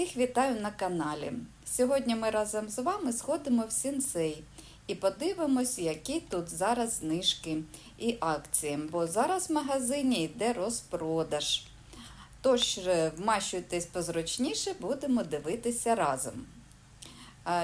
Всіх вітаю на каналі. Сьогодні ми разом з вами сходимо в Сінсей і подивимось, які тут зараз знижки і акції, бо зараз в магазині йде розпродаж. Тож, е, вмащуйтесь позручніше, будемо дивитися разом.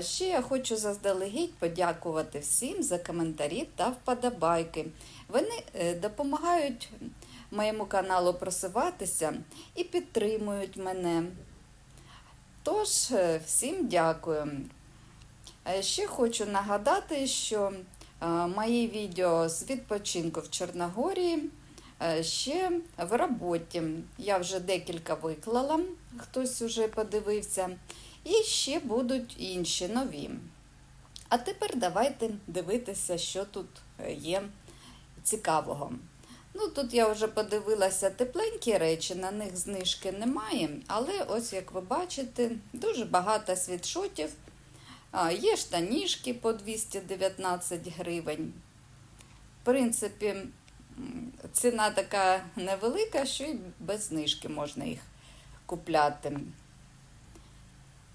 Ще я хочу заздалегідь подякувати всім за коментарі та вподобайки. Вони е, допомагають моєму каналу просуватися і підтримують мене. Тож, е, всім дякую. Ще хочу нагадати, що е, мої відео з відпочинку в Чорногорії е, ще в роботі. Я вже декілька виклала, хтось вже подивився. І ще будуть інші нові. А тепер давайте дивитися, що тут є цікавого. Ну, тут я вже подивилася тепленькі речі, на них знижки немає, але ось як ви бачите, дуже багато світшотів. Є штанішки по 219 гривень. В принципі, ціна така невелика, що і без знижки можна їх купляти.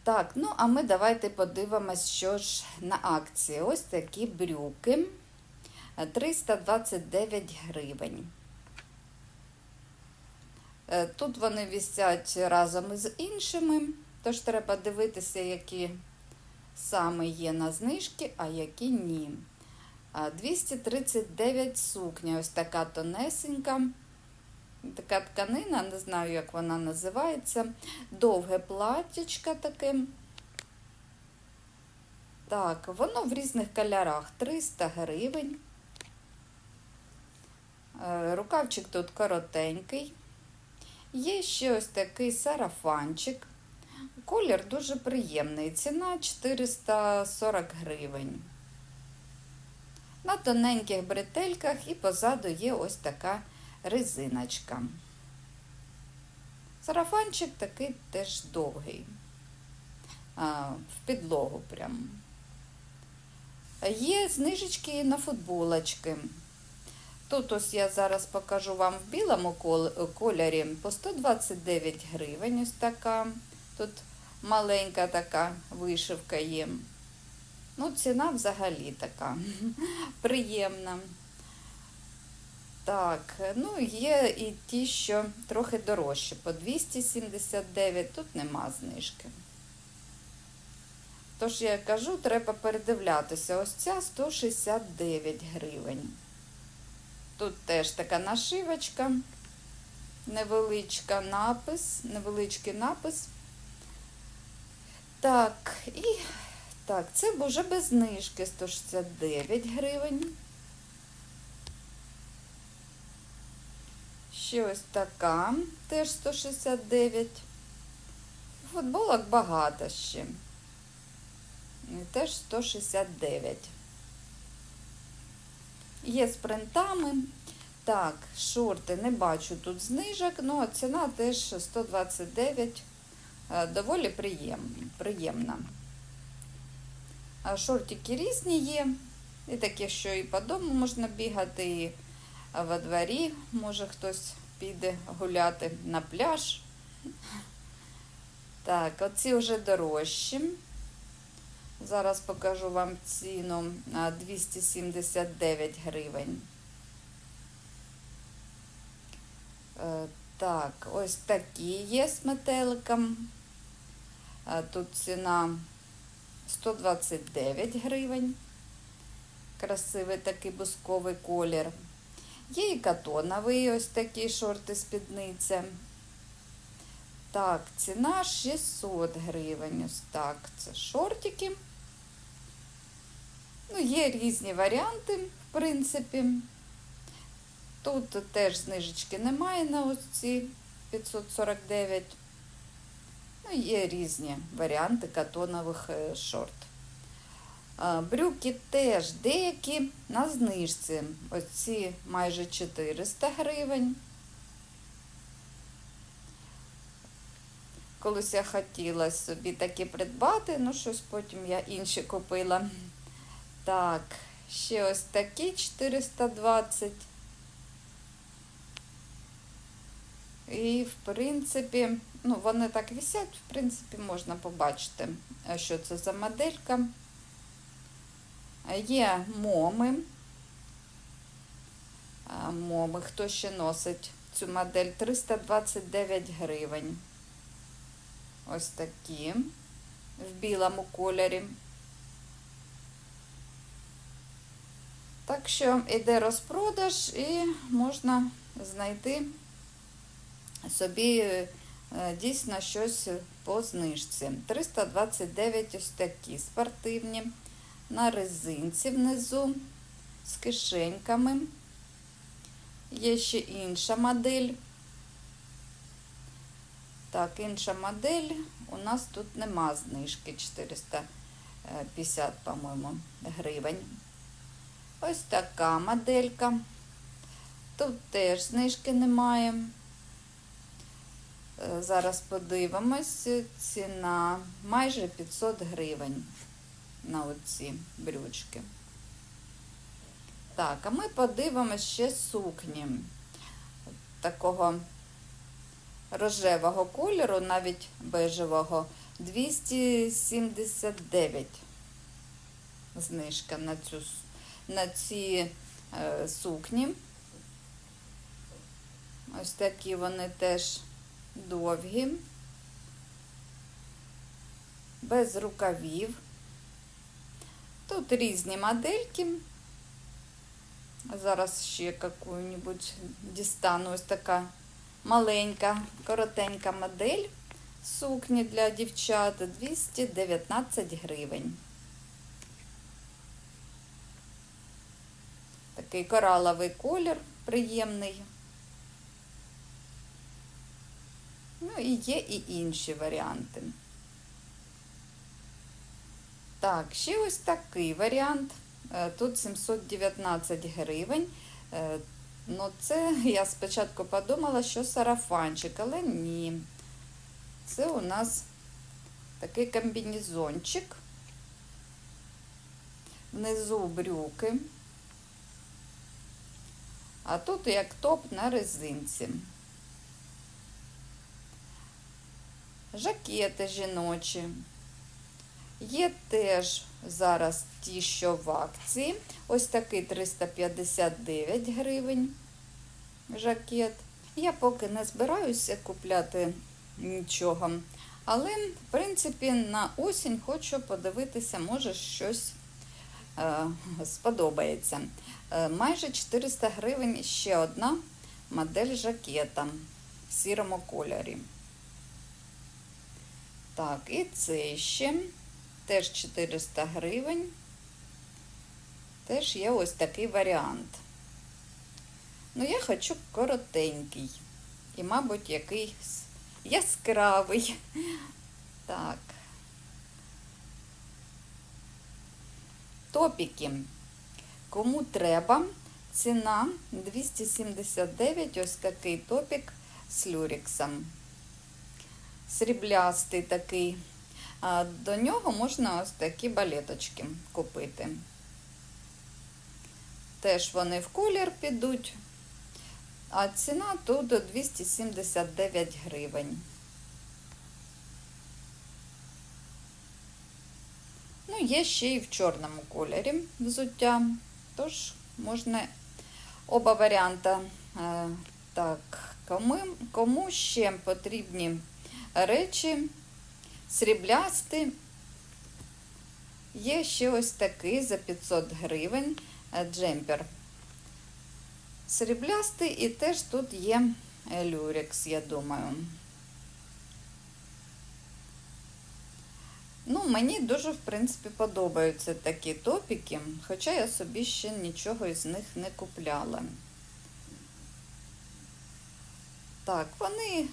Так, ну а ми давайте подивимось, що ж на акції. Ось такі брюки. 329 гривень. Е, Тут вони висять разом із іншими, тож треба дивитися, які саме є на знижки, а які ні. 239 сукня, ось така тонесенька. Така тканина, не знаю, як вона називається. Довге платтячко таке. Так, воно в різних кольорах 300 гривень. Е, Рукавчик тут коротенький. Є ще ось такий сарафанчик. Колір дуже приємний. Ціна 440 гривень. На тоненьких бретельках і позаду є ось така резиночка. Сарафанчик такий теж довгий. В підлогу прям. Є знижечки на футболочки. Тут ось я зараз покажу вам в білому кольорі по 129 гривень. Ось така. Тут маленька така вишивка є. Ну, ціна взагалі така приємна. Так, ну є і ті, що трохи дорожче, по 279, тут нема знижки. Тож я кажу, треба передивлятися. Ось ця 169 гривень. Тут теж така нашивочка, невеличка напис, невеличкий напис. Так, і так, це вже без знижки 169 гривень. Ще ось така, теж 169. Футболок багато ще. Теж 169. Є з принтами. Так, шорти не бачу тут знижок, ну а ціна теж 129, е, доволі приємна. Шортики різні є, і такі, що і по дому можна бігати, і во дворі може хтось піде гуляти на пляж. Так, оці вже дорожчі. Зараз покажу вам ціну на 279 гривень. Е, так, ось такі є з метеликом. Тут ціна 129 гривень. Красивий такий бусковий колір. Є і катоновий ось такі шорти спідниця. Так, ціна 600 гривень. Ось так. Це шортики. Ну, є різні варіанти, в принципі. Тут теж знижечки немає на ось ці 549. Ну, є різні варіанти катонових шорт. Брюки теж деякі на знижці. Ось ці майже 400 гривень. Колись я хотіла собі такі придбати, ну щось потім я інші купила. Так, ще ось такі 420. І, в принципі, ну, вони так висять, в принципі, можна побачити, е, що це за моделька. Є моми. Моми, хто ще носить цю модель 329 гривень. Ось такі в білому кольорі. Так що йде розпродаж і можна знайти собі е, дійсно щось по знижці. 329 ось такі спортивні, на резинці внизу з кишеньками. Є ще інша модель. Так, інша модель. У нас тут нема знижки 450, по-моєму, гривень. Ось така моделька. Тут теж знижки немає. Е, Зараз подивимось. Ціна майже 500 гривень на оці брючки. Так, а ми подивимось ще сукні такого рожевого кольору, навіть бежевого, 279 знижка на, цю, с- на ці е, сукні. Ось такі вони теж довгі, без рукавів. Тут різні модельки. Зараз ще яку-небудь дістану. Ось така маленька, коротенька модель сукні для дівчат 219 гривень. Такий кораловий колір приємний. Ну і є і інші варіанти. Так, ще ось такий варіант. Е, Тут 719 гривень. Е, Ну, це я спочатку подумала, що сарафанчик, але ні. Це у нас такий комбінезончик. Внизу брюки. А тут як топ на резинці. Жакети жіночі. Є теж зараз ті, що в акції. Ось такий 359 гривень жакет. Я поки не збираюся купляти нічого. Але, в принципі, на осінь хочу подивитися, може щось сподобається. Е, майже 400 гривень ще одна модель жакета в сірому кольорі. Так, і це ще теж 400 гривень. Теж є ось такий варіант. Ну, я хочу коротенький. І, мабуть, якийсь яскравий. Так. Топіки. Кому треба, ціна 279, ось такий топік з люрексом. Сріблястий такий. А до нього можна ось такі балеточки купити. Теж вони в колір підуть, а ціна тут 279 гривень. Є ще й в чорному кольорі взуття, тож можна оба варіанти. Е, Так, кому, кому ще потрібні речі? Сріблясти. Є ще ось такий за 500 гривень е, джемпер. Сріблястий і теж тут є е, люрекс, я думаю. Ну, мені дуже, в принципі, подобаються такі топіки, хоча я собі ще нічого із них не купляла. Так, вони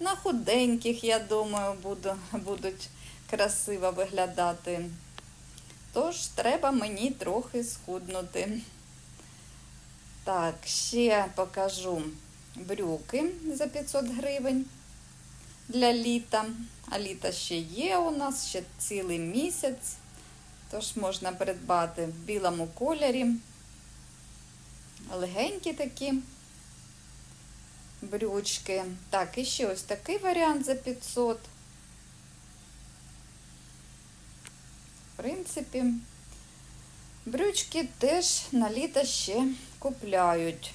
на худеньких, я думаю, буду, будуть красиво виглядати. Тож треба мені трохи схуднути. Так, ще покажу брюки за 500 гривень для літа. А літа ще є у нас, ще цілий місяць. Тож можна придбати в білому кольорі. Легенькі такі. брючки. Так, і ще ось такий варіант за 500. В принципі, брючки теж на літо ще купляють.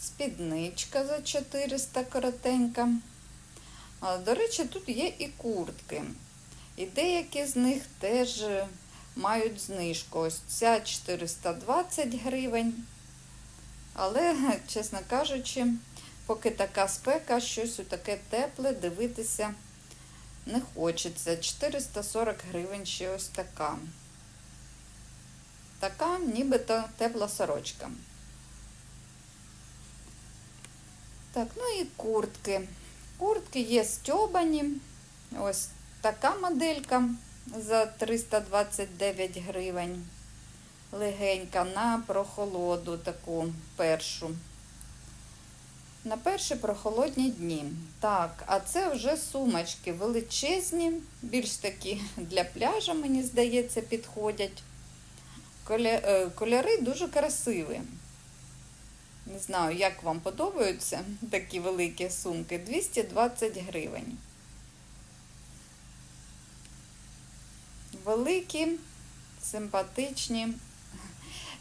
Спідничка за 400 коротенька. А, До речі, тут є і куртки. І деякі з них теж е, мають знижку. Ось ця 420 гривень. Але, чесно кажучи, поки така спека, щось у таке тепле дивитися не хочеться. 440 гривень ще ось така. Така нібито тепла сорочка. Так, ну і куртки. Куртки є стьобані. Ось така моделька за 329 гривень. Легенька на прохолоду таку першу. На перші прохолодні дні. Так, а це вже сумочки величезні, більш такі для пляжа, мені здається, підходять. Е, Кольори дуже красиві. Не знаю, як вам подобаються такі великі сумки. 220 гривень. Великі, симпатичні.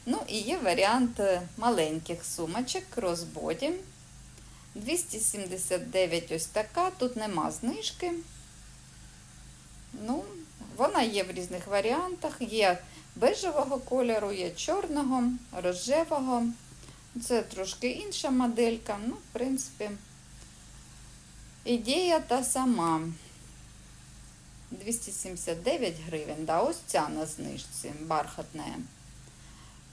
Ну і є варіант е, маленьких сумочок кросбоді. 279 ось така, тут нема знижки. Ну, вона є в різних варіантах. Є бежевого кольору, є чорного, рожевого. Це трошки інша моделька. Ну, в принципі, ідея та сама. 279 гривень. Да, ось ця на знижці бархатна.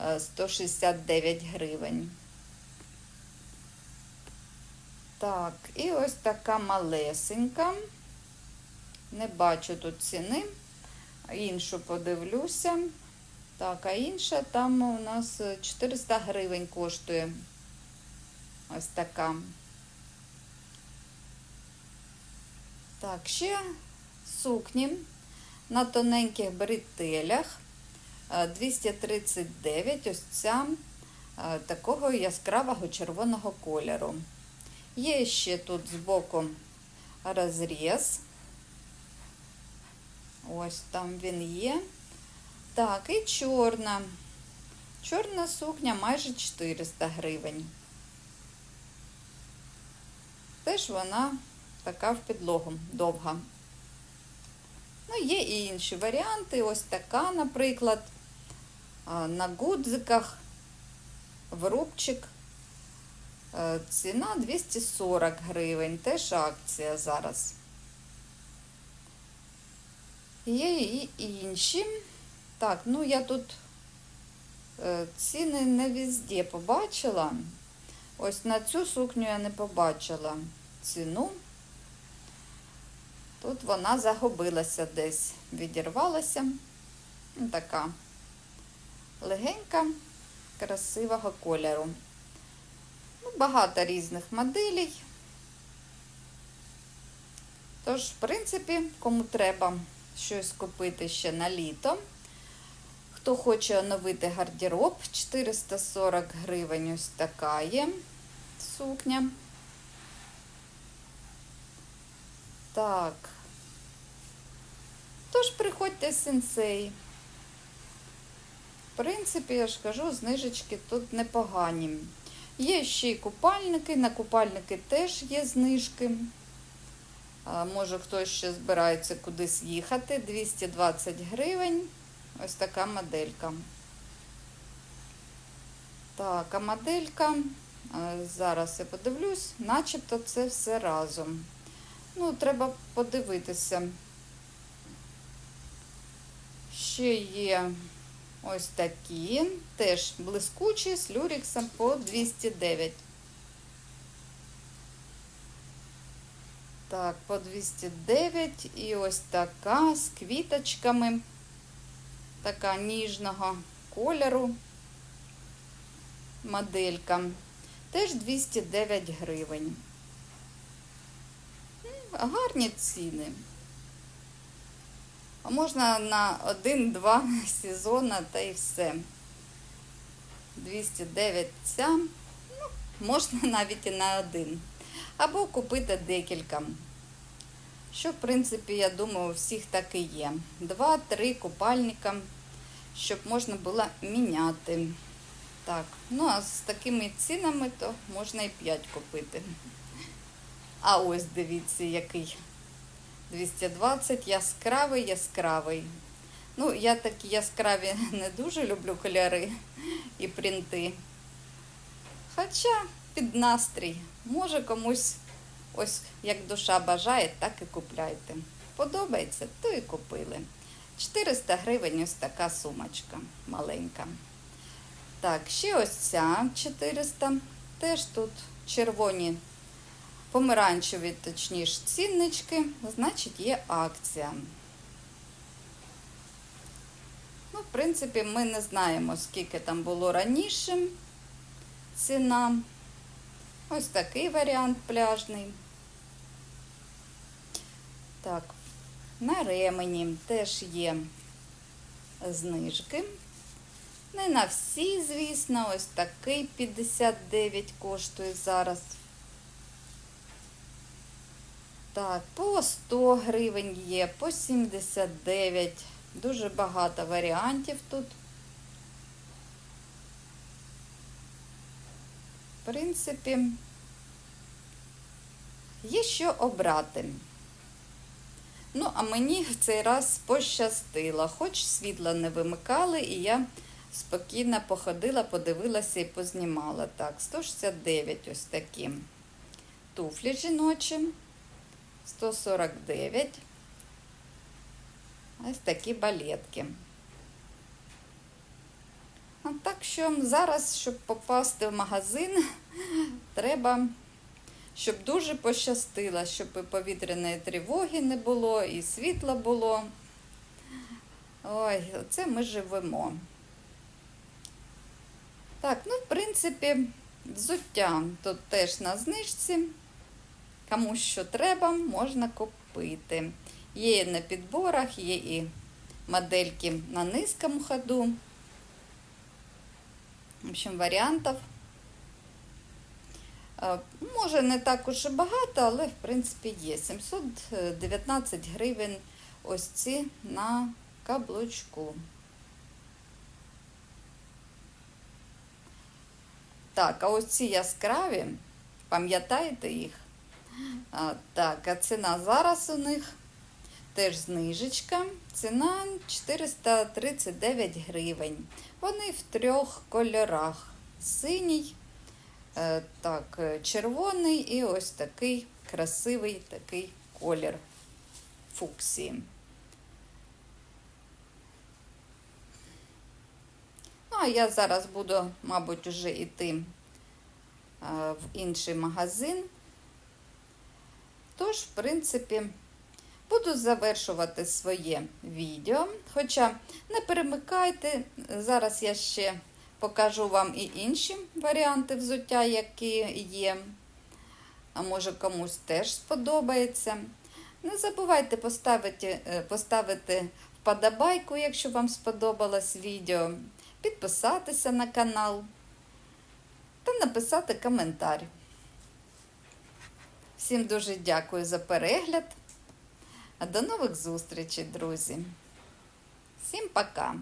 Е, 169 гривень. Так, і ось така малесенька. Не бачу тут ціни. Іншу подивлюся. Так, а інша там у нас 400 гривень коштує. Ось така. Так, ще сукні на тоненьких бретелях. Е, 239, ось ця е, такого яскравого червоного кольору. Є ще тут збоку розріз. Ось там він є. Так, і чорна. Чорна сукня майже 400 гривень. Теж вона така в підлогу довга. Ну, є і інші варіанти. Ось така, наприклад, на гудзиках, в рубчик. Е, Ціна 240 гривень, теж акція зараз. Є і інші. Так, ну я тут е, ціни не везде побачила. Ось на цю сукню я не побачила ціну. Тут вона загубилася десь, відірвалася. Ну, Така легенька, красивого кольору. Ну, багато різних моделей. Тож, в принципі, кому треба щось купити ще на літо. Хто хоче оновити гардероб, 440 гривень ось така є сукня. Так. Тож приходьте сенсей. В принципі, я ж кажу, знижечки тут непогані. Є ще й купальники, на купальники теж є знижки. Може хтось ще збирається кудись їхати. 220 гривень. Ось така моделька. Так, а моделька, е, зараз я подивлюсь, начебто це все разом. Ну, треба подивитися. Ще є ось такі, теж блискучі з люріксом по 209. Так, по 209 і ось така з квіточками, така ніжного кольору моделька. Теж 209 гривень. Гарні ціни. Можна на один-два сезона та і все. 209 ця, ну, можна навіть і на один. або купити декілька. Що, в принципі, я думаю, у всіх так і є. Два-три купальника, щоб можна було міняти. Так, ну а з такими цінами, то можна і 5 купити. А ось дивіться, який 220 яскравий, яскравий. Ну, я такі яскраві не дуже люблю кольори і принти. Хоча під настрій, може комусь, ось як душа бажає, так і купляйте. Подобається, то і купили. 400 гривень ось така сумочка маленька. Так, ще ось ця 400. Теж тут червоні, помаранчеві, точніше, ціннички, значить, є акція. Ну, в принципі, ми не знаємо, скільки там було раніше ціна. Ось такий варіант пляжний. Так, на ремені теж є знижки. Не на всі, звісно, ось такий 59 коштує зараз. Так, по 100 гривень є, по 79. Дуже багато варіантів тут. В принципі, є що обрати. Ну, а мені в цей раз пощастило, хоч світла не вимикали, і я спокійно походила, подивилася і познімала. Так, 169 ось такі туфлі жіночі, 149. Ось такі балетки. А так що зараз, щоб попасти в магазин, треба, щоб дуже пощастило, щоб і повітряної тривоги не було, і світла було. Ой, оце ми живемо. Так, ну, в принципі, взуття тут теж на знижці. Кому що треба, можна купити. Є і на підборах, є і модельки на низькому ходу. В общем, варіантів. Е, Може, не так уж і багато, але, в принципі, є. 719 гривень ось ці на каблучку. Так, а ось ці яскраві, пам'ятаєте їх? А, так, а ціна зараз у них теж знижечка. Ціна 439 гривень. Вони в трьох кольорах: синій, так, е, червоний і ось такий красивий такий колір фуксії. Ну, а я зараз буду, мабуть, вже йти е, в інший магазин. Тож, в принципі, буду завершувати своє відео. Хоча не перемикайте, зараз я ще покажу вам і інші варіанти взуття, які є. А може комусь теж сподобається. Не забувайте поставити, е, поставити вподобайку, якщо вам сподобалось відео, підписатися на канал та написати коментар. Всім дуже дякую за перегляд. До нових зустрічей, друзі. Всім пока!